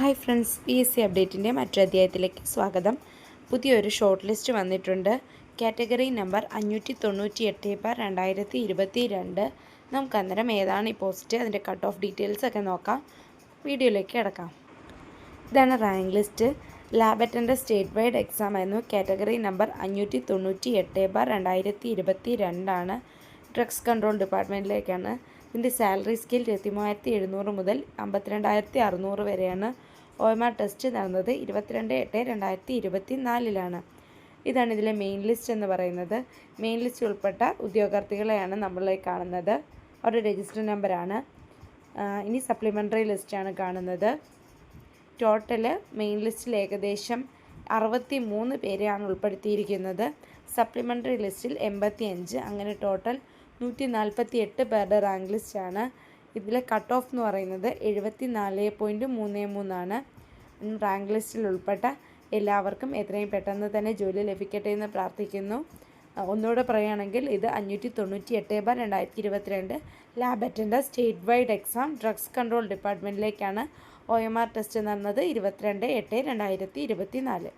Hi friends P S C അപ്ഡേറ്റിന്റെ മറ്റൊരു അധ്യായത്തിലേക്ക് സ്വാഗതം. പുതിയൊരു ഷോർട്ട് ലിസ്റ്റ് വന്നിട്ടുണ്ട്. കാറ്റഗറി നമ്പർ അഞ്ഞൂറ്റി തൊണ്ണൂറ്റി എട്ട് ബാർ രണ്ടായിരത്തി ഇരുപത്തി രണ്ട് നമുക്ക് അന്നേരം ഏതാണ് ഈ പോസ്റ്റ്? അതിന്റെ കട്ട് ഓഫ് ഡീറ്റെയിൽസ് ഒക്കെ നോക്കാം. വീഡിയോയിലേക്ക് കിടക്കാം. ഇതാണ് rank list. Lab attender state wide exam ആയിരുന്നു. കാറ്റഗറി നമ്പർ അഞ്ഞൂറ്റി തൊണ്ണൂറ്റി എട്ട് ബാർ രണ്ടായിരത്തി ഇരുപത്തി രണ്ടാണ് ഡ്രഗ്സ് കൺട്രോൾ ഡിപ്പാർട്ട്മെന്റിലേക്കാണ്. ഇതിന്റെ സാലറി സ്കെയിൽ ഇരുപത്തിമൂവായിരത്തി എഴുന്നൂറ് മുതൽ അമ്പത്തിരണ്ടായിരത്തി അറുന്നൂറ് വരെയാണ് ഒ എം ആർ ടെസ്റ്റ് നടന്നത്. ഇരുപത്തിരണ്ട് എട്ട് രണ്ടായിരത്തി ഇരുപത്തി നാലിലാണ് ഇതാണ് ഇതിലെ മെയിൻ ലിസ്റ്റ് എന്ന് പറയുന്നത്. മെയിൻ ലിസ്റ്റ് ഉൾപ്പെട്ട ഉദ്യോഗാർത്ഥികളെയാണ് നമ്മളെ കാണുന്നത്. അവരുടെ രജിസ്റ്റർ നമ്പറാണ്. ഇനി സപ്ലിമെന്ററി ലിസ്റ്റാണ് കാണുന്നത്. ടോട്ടൽ മെയിൻ ലിസ്റ്റിൽ ഏകദേശം അറുപത്തി മൂന്ന് പേരെയാണ് ഉൾപ്പെടുത്തിയിരിക്കുന്നത്. സപ്ലിമെന്ററി ലിസ്റ്റിൽ എൺപത്തി അഞ്ച് അങ്ങനെ ടോട്ടൽ നൂറ്റി നാൽപ്പത്തി എട്ട് പേരുടെ റാങ്ക് ലിസ്റ്റാണ്. ഇതിലെ കട്ട് ഓഫ് എന്ന് പറയുന്നത് എഴുപത്തി നാല് പോയിന്റ് മൂന്ന് മൂന്നാണ്. റാങ്ക് ലിസ്റ്റിൽ ഉൾപ്പെട്ട എല്ലാവർക്കും എത്രയും പെട്ടെന്ന് തന്നെ ജോലി ലഭിക്കട്ടെ എന്ന് പ്രാർത്ഥിക്കുന്നു. ഒന്നുകൂടെ പറയുകയാണെങ്കിൽ ഇത് അഞ്ഞൂറ്റി തൊണ്ണൂറ്റി എട്ട് ബാർ രണ്ടായിരത്തി ഇരുപത്തിരണ്ട് lab attender state wide exam drugs control ഡിപ്പാർട്ട്മെന്റിലേക്കാണ് O M R test നടന്നത് ഇരുപത്തിരണ്ട് എട്ട് രണ്ടായിരത്തി ഇരുപത്തി നാല്